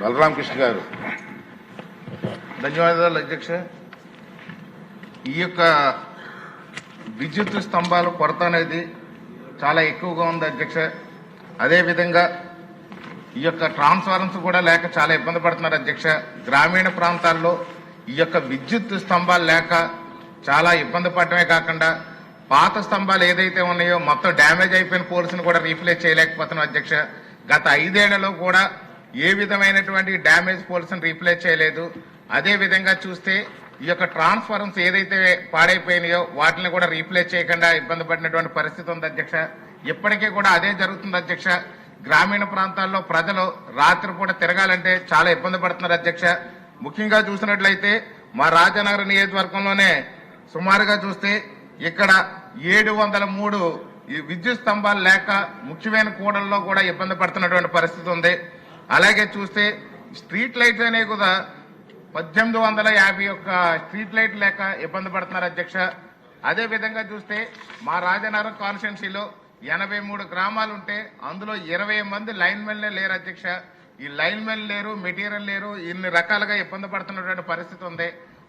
బలరామకృష్ణ గారు. ధన్యవాదాలు అధ్యక్ష. ఈ యొక్క విద్యుత్ స్తంభాల కొరత అనేది చాలా ఎక్కువగా ఉంది అధ్యక్ష. అదేవిధంగా ఈ యొక్క ట్రాన్స్ఫారెన్స్ కూడా లేక చాలా ఇబ్బంది పడుతున్నారు అధ్యక్ష. గ్రామీణ ప్రాంతాల్లో ఈ యొక్క విద్యుత్ స్తంభాలు లేక చాలా ఇబ్బంది పడటమే కాకుండా పాత స్తంభాలు ఏదైతే ఉన్నాయో మొత్తం డ్యామేజ్ అయిపోయిన పోల్స్ని కూడా రీప్లేస్ చేయలేకపోతున్నాం అధ్యక్ష. గత ఐదేళ్ళలో కూడా ఏ విధమైనటువంటి డ్యామేజ్ పోల్స్ని రీప్లేస్ చేయలేదు. అదే విధంగా చూస్తే ఈ యొక్క ట్రాన్స్ఫార్మర్స్ ఏదైతే పాడైపోయినాయో వాటిని కూడా రీప్లేస్ చేయకుండా ఇబ్బంది పడినటువంటి పరిస్థితి ఉంది అధ్యక్ష. ఇప్పటికీ కూడా అదే జరుగుతుంది అధ్యక్ష. గ్రామీణ ప్రాంతాల్లో ప్రజలు రాత్రిపూట తిరగాలంటే చాలా ఇబ్బంది పడుతున్నారు అధ్యక్ష. ముఖ్యంగా చూసినట్లయితే మా రాజనగర నియోజకవర్గంలోనే సుమారుగా చూస్తే ఇక్కడ ఏడు వందల మూడు విద్యుత్ స్తంభాలు లేక ముఖ్యమైన కూడల్లో కూడా ఇబ్బంది పడుతున్నటువంటి పరిస్థితి ఉంది. అలాగే చూస్తే స్ట్రీట్ లైట్స్ అనేవి కూడా పద్దెనిమిది వందల యాభై ఒక్క స్ట్రీట్ లైట్ లేక ఇబ్బంది పడుతున్నారు అధ్యక్ష. అదే విధంగా చూస్తే మా రాజనగరం కాన్స్టిట్యున్సీలో ఎనభై మూడు గ్రామాలు ఉంటే అందులో ఇరవై మంది లైన్ మెన్లే లేరు అధ్యక్ష. ఈ లైన్ మెన్ లేరు మెటీరియల్ లేరు ఇన్ని రకాలుగా ఇబ్బంది పడుతున్నటువంటి పరిస్థితి ఉంది.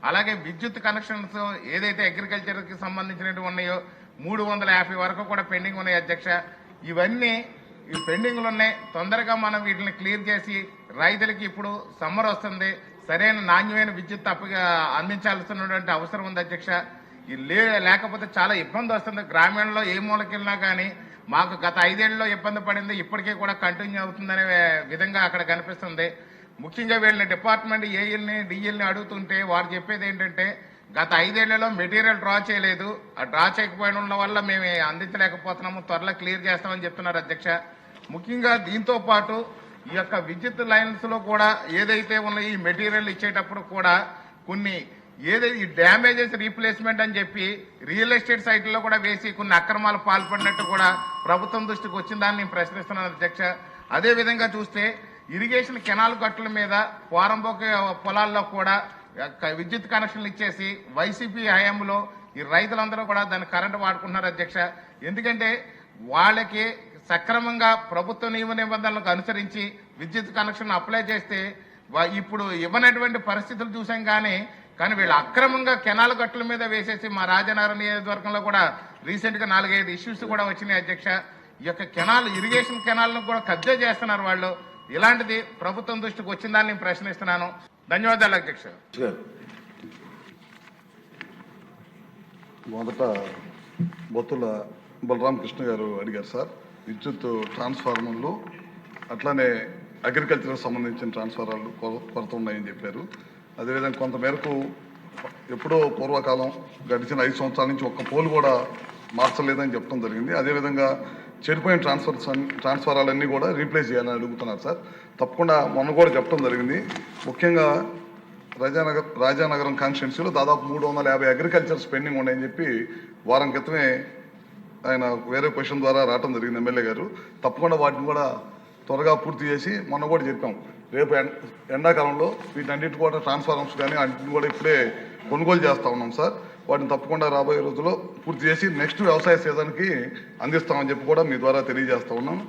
అలాగే విద్యుత్ కనెక్షన్స్ ఏదైతే అగ్రికల్చర్కి సంబంధించినవి ఉన్నాయో మూడు వందల యాభై వరకు కూడా పెండింగ్ ఉన్నాయి అధ్యక్ష. ఇవన్నీ ఈ పెండింగ్లు ఉన్నాయి. తొందరగా మనం వీటిని క్లియర్ చేసి రైతులకి ఇప్పుడు సమ్మర్ వస్తుంది. సరైన నాణ్యమైన విద్యుత్ తప్పగా అందించాల్సినటువంటి అవసరం ఉంది అధ్యక్ష. ఈ లే లేకపోతే చాలా ఇబ్బంది వస్తుంది. గ్రామీణంలో ఏ మూలకెళ్ళినా కానీ మాకు గత ఐదేళ్ళలో ఇబ్బంది పడింది. ఇప్పటికీ కూడా కంటిన్యూ అవుతుందనే విధంగా అక్కడ కనిపిస్తుంది. ముఖ్యంగా వీళ్ళని డిపార్ట్మెంట్ ఏఈల్ని డిఈల్ని అడుగుతుంటే వారు చెప్పేది ఏంటంటే గత ఐదేళ్ళలో మెటీరియల్ డ్రా చేయలేదు. ఆ డ్రా చేయకపోయిన వల్ల మేము అందించలేకపోతున్నాము. త్వరలో క్లియర్ చేస్తామని చెప్తున్నారు అధ్యక్ష. ముఖ్యంగా దీంతో పాటు ఈ యొక్క విద్యుత్ లైన్స్లో కూడా ఏదైతే ఉన్నాయో ఈ మెటీరియల్ ఇచ్చేటప్పుడు కూడా కొన్ని ఏదైతే ఈ డ్యామేజెస్ రీప్లేస్మెంట్ అని చెప్పి రియల్ ఎస్టేట్ సైట్లో కూడా వేసి కొన్ని అక్రమాలు పాల్పడినట్టు కూడా ప్రభుత్వం దృష్టికి వచ్చిందని నేను ప్రశ్నిస్తున్నాను అధ్యక్ష. అదే విధంగా చూస్తే ఇరిగేషన్ కెనాల్ గట్టుల మీద పోరంబోక పొలాల్లో కూడా విద్యుత్ కనెక్షన్లు ఇచ్చేసి వైసీపీ హయాంలో ఈ రైతులందరూ కూడా దాన్ని కరెంటు వాడుకుంటున్నారు అధ్యక్ష. ఎందుకంటే వాళ్ళకి సక్రమంగా ప్రభుత్వ నియమ నిబంధనలకు అనుసరించి విద్యుత్ కనెక్షన్ అప్లై చేస్తే ఇప్పుడు ఇవ్వనటువంటి పరిస్థితులు చూసాం కానీ కానీ వీళ్ళు అక్రమంగా కెనాల్ గట్టుల మీద వేసేసి మా రాజనగరం నియోజకవర్గంలో కూడా రీసెంట్గా నాలుగైదు ఇష్యూస్ కూడా వచ్చినాయి అధ్యక్ష. ఈ యొక్క కెనాల్ ఇరిగేషన్ కెనాల్ను కూడా కబ్జా చేస్తున్నారు వాళ్ళు. ఇలాంటిది ప్రభుత్వం దృష్టికి వచ్చిందని నేను ప్రశ్నిస్తున్నాను. ధన్యవాదాలు అధ్యక్ష. మొదట బొత్తుల బలరామకృష్ణ గారు అడిగారు సార్. విద్యుత్ ట్రాన్స్ఫార్మర్లు అట్లానే అగ్రికల్చర్కి సంబంధించిన ట్రాన్స్ఫార్మర్లు కొరత ఉన్నాయని చెప్పారు. అదేవిధంగా కొంతమేరకు ఎప్పుడో పూర్వకాలం గడిచిన ఐదు సంవత్సరాల నుంచి ఒక్క పోలు కూడా మార్చలేదని చెప్పడం జరిగింది. అదేవిధంగా చెడిపోయిన ట్రాన్స్ఫర్ ట్రాన్స్ఫారాలన్నీ కూడా రీప్లేస్ చేయాలని అడుగుతున్నారు సార్. తప్పకుండా మొన్న కూడా చెప్పడం జరిగింది. ముఖ్యంగా రాజానగర్ రాజానగరం కాన్స్టిట్యున్సీలో దాదాపు మూడు వందల యాభై అగ్రికల్చర్ స్పెండింగ్ ఉన్నాయని చెప్పి వారం క్రితమే ఆయన వేరే క్వశ్చన్ ద్వారా రావటం జరిగింది ఎమ్మెల్యే గారు. తప్పకుండా వాటిని కూడా త్వరగా పూర్తి చేసి మొన్న కూడా చెప్పాం. రేపు ఎండాకాలంలో వీటన్నిటి కూడా ట్రాన్స్ఫార్మర్స్ కానీ అన్నింటిని కూడా ఇప్పుడే కొనుగోలు చేస్తూ ఉన్నాం సార్. వాటిని తప్పకుండా రాబోయే రోజుల్లో పూర్తి చేసి నెక్స్ట్ వ్యవసాయ సీజన్కి అందిస్తామని చెప్పి కూడా మీ ద్వారా తెలియజేస్తూ ఉన్నాను